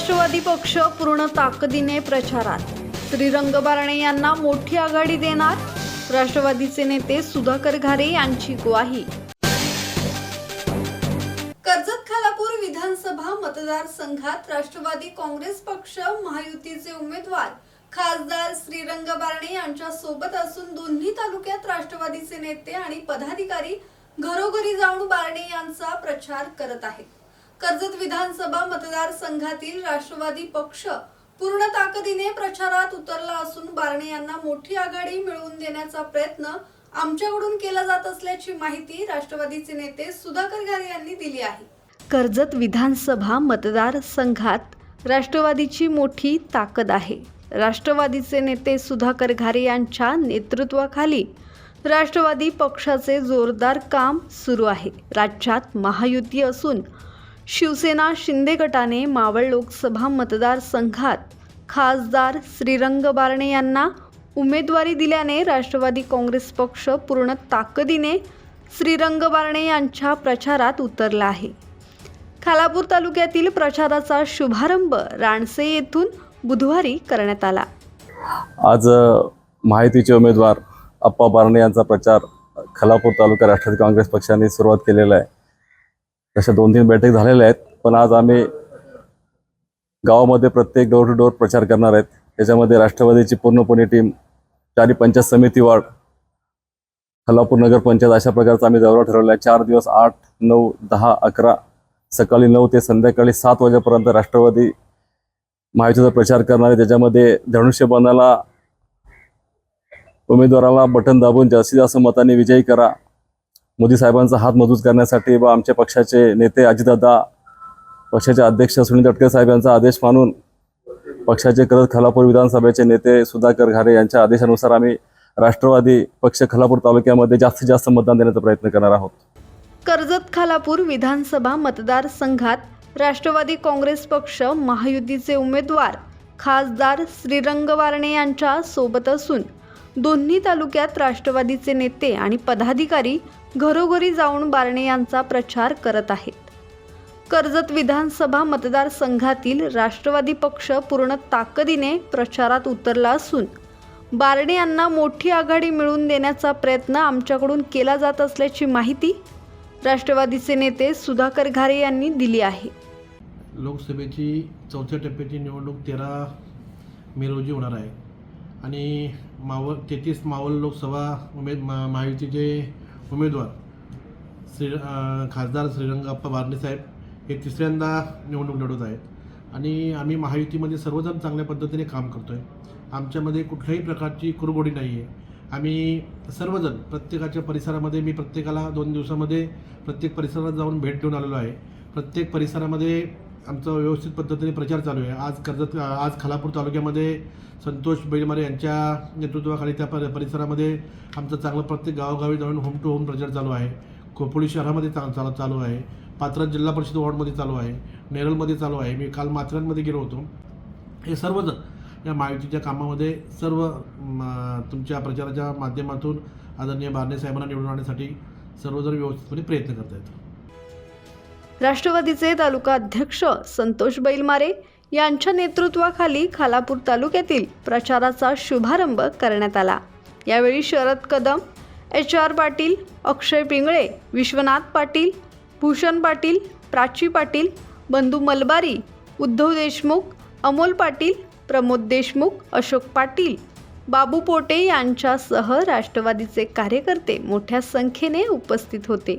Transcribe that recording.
राष्ट्रवादी पक्ष पूर्ण ताकदीने प्रचारात. श्रीरंग बारणे यांना मोठी आघाडी देणार राष्ट्रवादीचे नेते सुधाकर घारे यांची ग्वाही. कर्जत खालापूर विधानसभा मतदारसंघात राष्ट्रवादी काँग्रेस पक्ष महायुतीचे उमेदवार खासदार श्रीरंग बारणे यांच्या सोबत असून दोन्ही तालुक्यात राष्ट्रवादीचे नेते आणि पदाधिकारी घरोघरी जाऊन बारणे यांचा प्रचार करत आहेत. कर्जत विधानसभा मतदारसंघातील राष्ट्रवादी पक्ष पूर्ण ताकदीने प्रचारात उतरला असून बारणे यांना मोठी आघाडी मिळवून देण्याचा प्रयत्न आमच्याकडून केला जात असल्याची माहिती राष्ट्रवादीचे नेते सुधाकर घारे यांनी दिली आहे. कर्जत विधानसभा मतदारसंघात राष्ट्रवादीची मोठी ताकद आहे. राष्ट्रवादीचे नेते सुधाकर घारे यांच्या नेतृत्वाखाली राष्ट्रवादी पक्षाचे जोरदार काम सुरू आहे. राज्यात महायुती असून शिवसेना शिंदे गटाने मावळ लोकसभा मतदारसंघात खासदार श्रीरंग बारणे यांना उमेदवारी दिल्याने राष्ट्रवादी काँग्रेस पक्ष पूर्ण ताकदीने श्रीरंग बारणे यांच्या प्रचारात उतरला आहे. खालापूर तालुक्यातील प्रचाराचा शुभारंभ राणसे येथून बुधवारी करण्यात आला. आज माहितीचे उमेदवार अप्पा बारणे यांचा प्रचार खालापूर तालुका राष्ट्रवादी काँग्रेस पक्षाने सुरुवात केलेला आहे. तशा दोन तीन बैठक झालेल्या आहेत पण आज आम्ही गावामध्ये प्रत्येक डोर टू डोर प्रचार करणार आहेत. त्याच्यामध्ये राष्ट्रवादीची पूर्णपणे टीम चारी पंचायत समिती वाढ खल्लापूर नगर पंचायत अशा प्रकारचा आम्ही दौरा ठरवला आहे. चार दिवस आठ नऊ दहा अकरा सकाळी नऊ ते संध्याकाळी सात वाजेपर्यंत राष्ट्रवादी महायुतीचा प्रचार करणारे त्याच्यामध्ये धनुष्यबाणाला उमेदवाराला बटन दाबून जास्तीत जास्त मताने विजयी करा. मोदी साहेबांचा हात मजबूत करण्यासाठी व आमच्या पक्षाचे नेते अजितदादा पक्षाचे अध्यक्ष सुनील तटकरे साहेब यांचा आदेश मानून पक्षाचे करत खलापूर विधानसभेचे नेते सुधाकर घारे यांच्या आदेशानुसार आम्ही राष्ट्रवादी पक्ष खलापूर तालुक्यामध्ये जास्तीत जास्त मतदान देण्याचा प्रयत्न करणार आहोत. कर्जत खालापूर विधानसभा मतदारसंघात राष्ट्रवादी काँग्रेस पक्ष महायुतीचे उमेदवार खासदार श्रीरंग वारणे यांच्या सोबत असून दोन्ही तालुक्यात राष्ट्रवादीचे नेते आणि पदाधिकारी घरोघरी जाऊन बारणे यांचा प्रचार करत आहेत. कर्जत विधानसभा मतदारसंघातील राष्ट्रवादी पक्ष पूर्ण ताकदीने प्रचारात उतरला असून बारणे यांना मोठी आघाडी मिळवून देण्याचा प्रयत्न आमच्याकडून केला जात असल्याची माहिती राष्ट्रवादीचे नेते सुधाकर घारे यांनी दिली आहे. लोकसभेची चौथ्या टप्प्याची निवडणूक तेरा मे रोजी होणार आहे. आणि मावळ तेहतीस मावळ लोकसभा उमेद मा महायुतीचे उमेदवार श्री खासदार श्रीरंगाप्पा बारणे साहेब हे तिसऱ्यांदा निवडणूक लढवत आहेत. आणि आम्ही महायुतीमध्ये सर्वजण चांगल्या पद्धतीने काम करतो आहे आमच्यामध्ये कुठल्याही प्रकारची कुरगोडी नाही आहे आम्ही सर्वजण प्रत्येकाच्या परिसरामध्ये मी प्रत्येकाला दोन दिवसामध्ये प्रत्येक परिसरात जाऊन भेट देऊन आलेलो आहे. प्रत्येक परिसरामध्ये आमचं व्यवस्थित पद्धतीने प्रचार चालू आहे. आज कर्जत आज खालापूर तालुक्यामध्ये संतोष बैलमारे यांच्या नेतृत्वाखाली त्या पर परिसरामध्ये आमचं चांगलं प्रत्येक गावोगावी जाऊन होम टू होम प्रचार चालू आहे. खोपोली शहरामध्ये चा चालू चालू आहे. पात्रात जिल्हा परिषद वॉर्डमध्ये चालू आहे. नेरळमध्ये चालू आहे. मी काल माथेरानमध्ये गेलो होतो. हे सर्वजण या महायुतीच्या कामामध्ये सर्व म, तुमच्या प्रचाराच्या माध्यमातून आदरणीय बारणे साहेबांना निवडून आणण्यासाठी सर्वजण व्यवस्थितपणे प्रयत्न करत आहेत राष्ट्रवादीचे तालुका अध्यक्ष संतोष बैलमारे यांच्या नेतृत्वाखाली खालापूर तालुक्यातील प्रचाराचा शुभारंभ करण्यात आला. यावेळी शरद कदम एच आर पाटील अक्षय पिंगळे विश्वनाथ पाटील भूषण पाटील प्राची पाटील बंधू मलबारी उद्धव देशमुख अमोल पाटील प्रमोद देशमुख अशोक पाटील बाबू पोटे यांच्यासह राष्ट्रवादीचे कार्यकर्ते मोठ्या संख्येने उपस्थित होते.